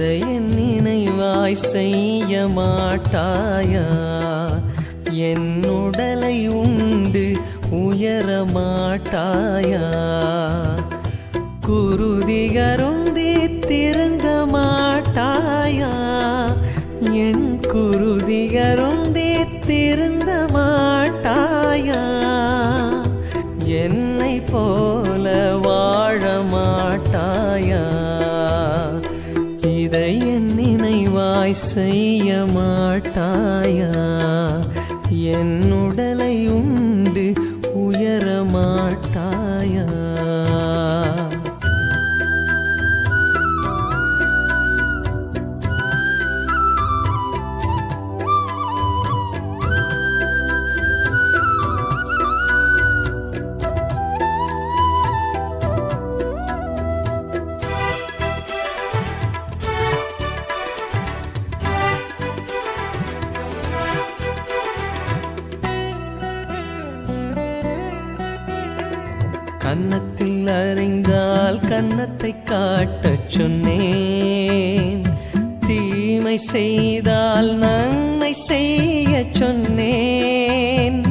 இதை என் நினைவாய் செய்ய மாட்டாயா? என் உடலை உண்டு உயர மாட்டாயா? குருதிகருந்தி திறங்க மாட்டாயா? என் குருதிகருந்தி திருந்த மாட்டாயா? என்னை போல வாழ மாட்டாயா? நினைவாய் செய்ய மாட்டாயா? என் உடலை உண்டு உயர மாட்டாயா? கன்னத்தில் அறிந்தால் கன்னத்தை காட்டச் சொன்னேன். தீமை செய்தால் நன்மை செய்ய சொன்னேன்.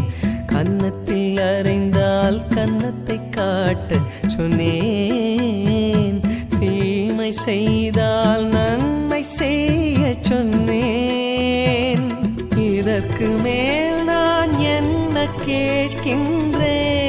கன்னத்தில் அறிந்தால் கன்னத்தை காட்ட சொன்னேன். தீமை செய்தால் நன்மை செய்ய சொன்னேன். இதற்கு மேல் நான் என்ன கேட்கின்றேன்?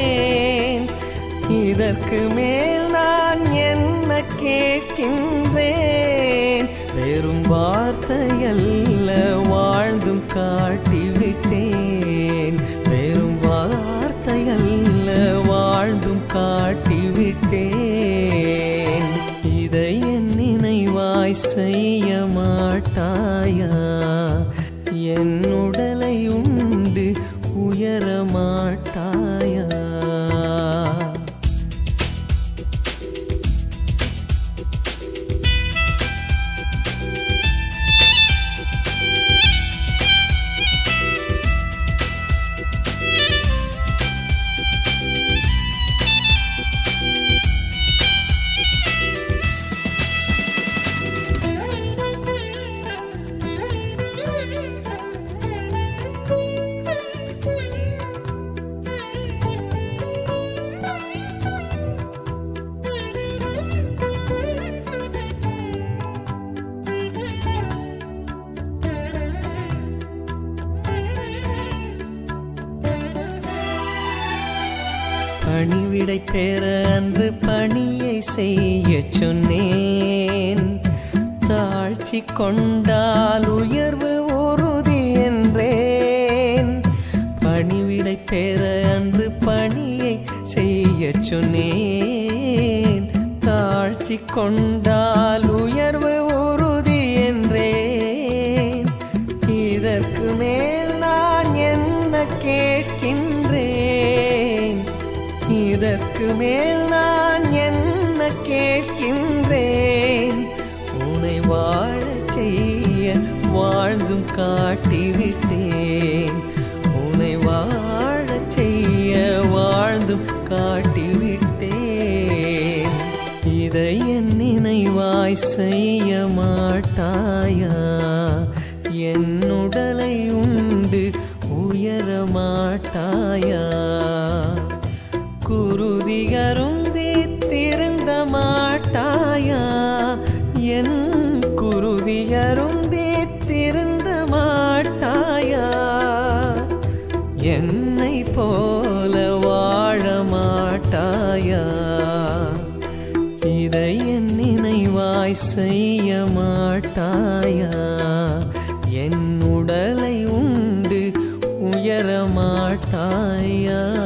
இதற்கு மேல் நான் என்ன கேட்கின்றேன்? வெறும் வார்த்தையல்ல வாழ்ந்தும் காட்டிவிட்டேன். வெறும் வார்த்தையல்ல வாழ்ந்தும் காட்டிவிட்டேன். இதை என் நினைவாய் செய்ய மாட்டாயா? பணிவிடை பெற அன்று பணியை செய்ய சொன்னேன். தாழ்ச்சி கொண்டால் உயர்வு உறுதி என்றேன். பணிவிடை பெற அன்று பணியை செய்ய சொன்னேன். தாழ்ச்சி கொண்டால் இதற்கு மேல் நான் என்ன கேட்கின்றேன்? உன்னை வாழ செய்ய வாழ்ந்தும் காட்டிவிட்டேன். உன்னை வாழ செய்ய வாழ்ந்தும் காட்டிவிட்டேன். இதை என் நினைவாய் செய்ய மாட்டாயா? என் உடலை உண்டு உயர மாட்டாயா? குருதிகருந்தி திருந்த மாட்டாயா? என் குருதிகருந்தி திருந்த மாட்டாயா? என்னை போல வாழ மாட்டாயா? இதை என் நினைவாய் செய்ய மாட்டாயா? என் உடலை உண்டு உயர மாட்டாயா?